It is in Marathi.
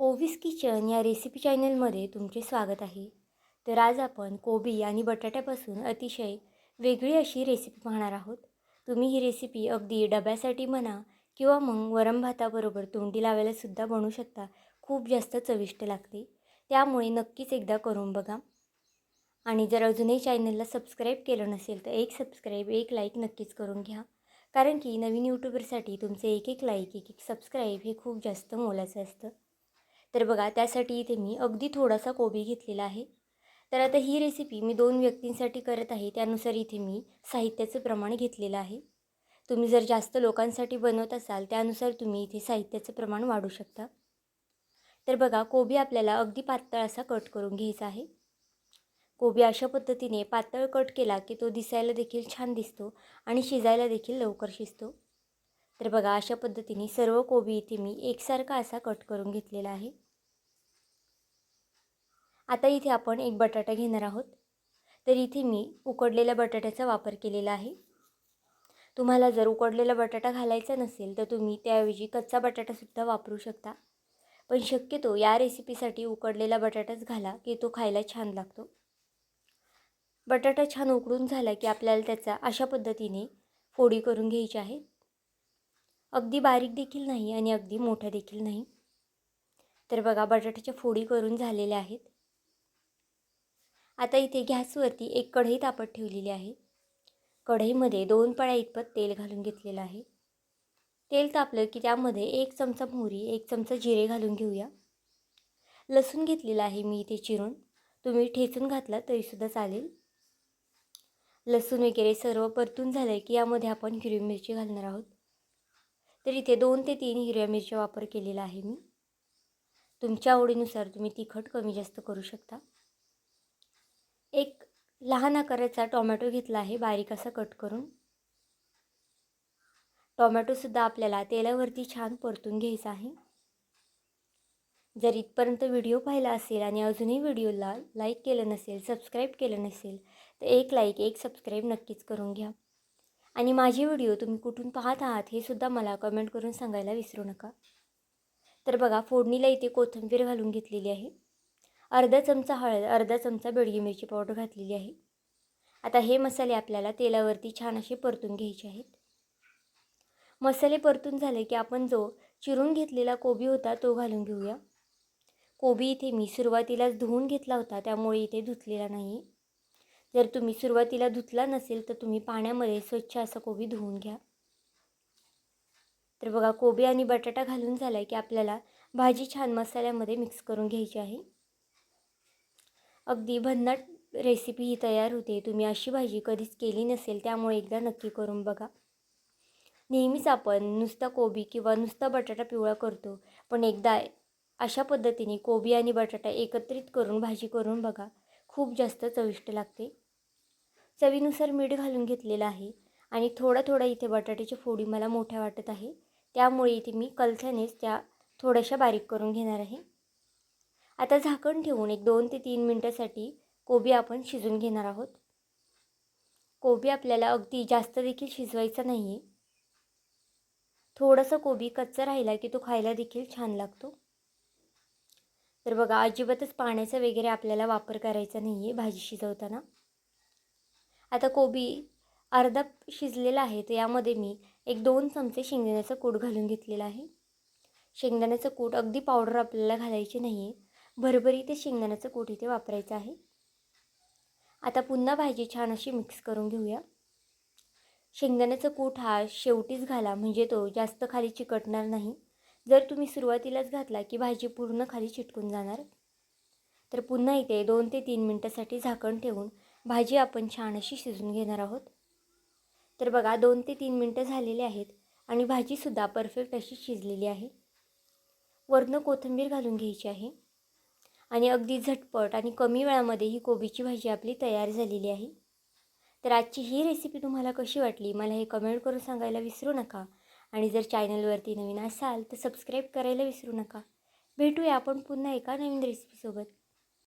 ओव्हिस किचन या रेसिपी चॅनलमध्ये तुमचे स्वागत आहे. तर आज आपण कोबी आणि बटाट्यापासून अतिशय वेगळी अशी रेसिपी पाहणार आहोत. तुम्ही ही रेसिपी अगदी डब्यासाठी म्हणा किंवा मग वरम भाताबरोबर तोंडी लावायलासुद्धा बनवू शकता. खूप जास्त चविष्ट लागते. त्यामुळे नक्कीच एकदा करून बघा. आणि जर अजूनही चॅनलला सबस्क्राईब केलं नसेल तर एक सबस्क्राईब एक लाईक नक्कीच करून घ्या. कारण की नवीन यूट्यूबरसाठी तुमचे एक एक लाईक एक एक सबस्क्राईब हे खूप जास्त मोलाचं असतं. तर बघा त्यासाठी इथे मी अगदी थोडासा कोबी घेतलेला आहे. तर आता ही रेसिपी मी दोन व्यक्तींसाठी करत आहे. त्यानुसार इथे मी साहित्याचं प्रमाण घेतलेलं आहे. तुम्ही जर जास्त लोकांसाठी बनवत असाल त्यानुसार तुम्ही इथे साहित्याचं प्रमाण वाढू शकता. तर बघा कोबी आपल्याला अगदी पातळ असा कट करून घ्यायचा आहे. कोबी अशा पद्धतीने पातळ कट केला की तो दिसायला देखील छान दिसतो आणि शिजायला देखील लवकर शिजतो. तर बघा अशा पद्धतीने सर्व कोबी इथे मी एकसारखा असा कट करून घेतलेला आहे. आता इथे आपण एक बटाटा घेणार आहोत. तर इथे मी उकडलेल्या बटाट्याचा वापर केलेला आहे. तुम्हाला जर उकडलेला बटाटा घालायचा नसेल तर तुम्ही त्याऐवजी कच्चा बटाटासुद्धा वापरू शकता. पण शक्यतो या रेसिपीसाठी उकडलेला बटाटाच घाला की तो खायला छान लागतो. बटाटा छान उकडून झाला की आपल्याला त्याचा अशा पद्धतीने फोडी करून घ्यायची आहे. अगदी बारीक देखील नाही आणि अगदी मोठा देखील नाही. तर बघा बटाट्याच्या फोडी करून झालेल्या आहेत. आता इथे गॅसवरती एक कढई तापत ठेवलेली आहे. कढईमध्ये दोन पळ्या इतपत तेल घालून घेतलेलं आहे. तेल तापलं की त्यामध्ये एक चमचा मोहरी एक चमचा जिरे घालून घेऊया. लसूण घेतलेला आहे मी इथे चिरून. तुम्ही ठेचून घातला तरीसुद्धा चालेल. लसूण वगैरे सर्व परतून झालं की यामध्ये आपण हिरवी मिरची घालणार आहोत. तर इथे दोन ते तीन हिरव्या मिरच्या वापर केलेला आहे मी. तुमच्या आवडीनुसार तुम्ही तिखट कमी जास्त करू शकता. एक लहान आकाराचा टोमॅटो घेतला आहे बारीक असा कट करून. टोमॅटोसुद्धा आपल्याला तेलावरती छान परतून घ्यायचा आहे. जर इथपर्यंत व्हिडिओ पाहिला असेल आणि अजूनही व्हिडिओला लाईक केलं नसेल सबस्क्राईब केलं नसेल तर एक लाईक एक सबस्क्राईब नक्कीच करून घ्या. आणि माझे व्हिडिओ तुम्ही कुठून पाहत आहात हे सुद्धा मला कमेंट करून सांगायला विसरू नका. तर बघा फोडणीला इथे कोथिंबीर घालून घेतलेली आहे. अर्धा चमचा हळद अर्धा चमचा बेडगी मिरची पावडर घातलेली आहे. आता हे मसाले आपल्याला तेलावरती छान असे परतून घ्यायचे आहेत. मसाले परतून झाले की आपण जो चिरून घेतलेला कोबी होता तो घालून घेऊया. कोबी इथे मी सुरुवातीलाच धुवून घेतला होता त्यामुळे इथे धुतलेला नाही जर तुम्ही सुरुवातीला धुतला नसेल तर तुम्ही पाण्यामध्ये स्वच्छ असा कोबी धुवून घ्या. तर बघा कोबी आणि बटाटा घालून झाला की आपल्याला भाजी छान मसाल्यामध्ये मिक्स करून घ्यायची आहे. अगदी भन्नाट रेसिपी ही तयार होते. तुम्ही अशी भाजी कधीच केली नसेल त्यामुळे एकदा नक्की करून बघा. नेहमीच आपण नुसता कोबी किंवा नुसता बटाटा पिवळा करतो पण एकदा अशा पद्धतीने कोबी आणि बटाटा एकत्रित करून भाजी करून बघा. खूप जास्त चविष्ट लागते. चवीनुसार मीठ घालून घेतलेलं आहे आणि थोडा थोडा इथे बटाट्याची फोडी मला मोठ्या वाटत आहे. त्यामुळे इथे मी कलथ्यानेच त्या थोड्याशा बारीक करून घेणार आहे. आता झाकण ठेवून एक दोन ते तीन मिनटासाठी कोबी आपण शिजून घेणार आहोत. कोबी आपल्याला अगदी जास्त देखील शिजवायचा नाही आहे थोडंसं कोबी कच्चा राहिला की तो खायला देखील छान लागतो. तर बघा अजिबातच पाण्याचा वगैरे आपल्याला वापर करायचा नाही आहे भाजी शिजवताना. आता कोबी अर्धा शिजलेला आहे तर यामध्ये मी एक दोन चमचे शेंगदाण्याचं कूट घालून घेतलेला आहे. शेंगदाण्याचं कूट अगदी पावडर आपल्याला घालायची नाही आहे भरभरी ते शेंगदाण्याचं कोठ इथे वापरायचं आहे. आता पुन्हा भाजी छान अशी मिक्स करून घेऊया. शेंगदाण्याचं कूट हा शेवटीच घाला म्हणजे तो जास्त खाली चिकटणार नाही. जर तुम्ही सुरुवातीलाच घातला की भाजी पूर्ण खाली चिटकून जाणार. तर पुन्हा इथे दोन ते तीन मिनटासाठी झाकण ठेवून भाजी आपण छान अशी शिजून घेणार आहोत. तर बघा दोन ते तीन मिनटं झालेली आहेत आणि भाजीसुद्धा परफेक्ट अशी शिजलेली आहे. वरनं कोथिंबीर घालून घ्यायची आहे. आणि अगदी झटपट आणि कमी वेळामध्ये ही कोबीची भाजी आपली तयार झालेली आहे. तर आजची ही रेसिपी तुम्हाला कशी वाटली? मला हे कमेंट करून सांगायला विसरू नका. आणि जर चॅनलवरती नवीन असाल तर सबस्क्राईब करायला विसरू नका. भेटूया आपण पुन्हा एका नवीन रेसिपीसोबत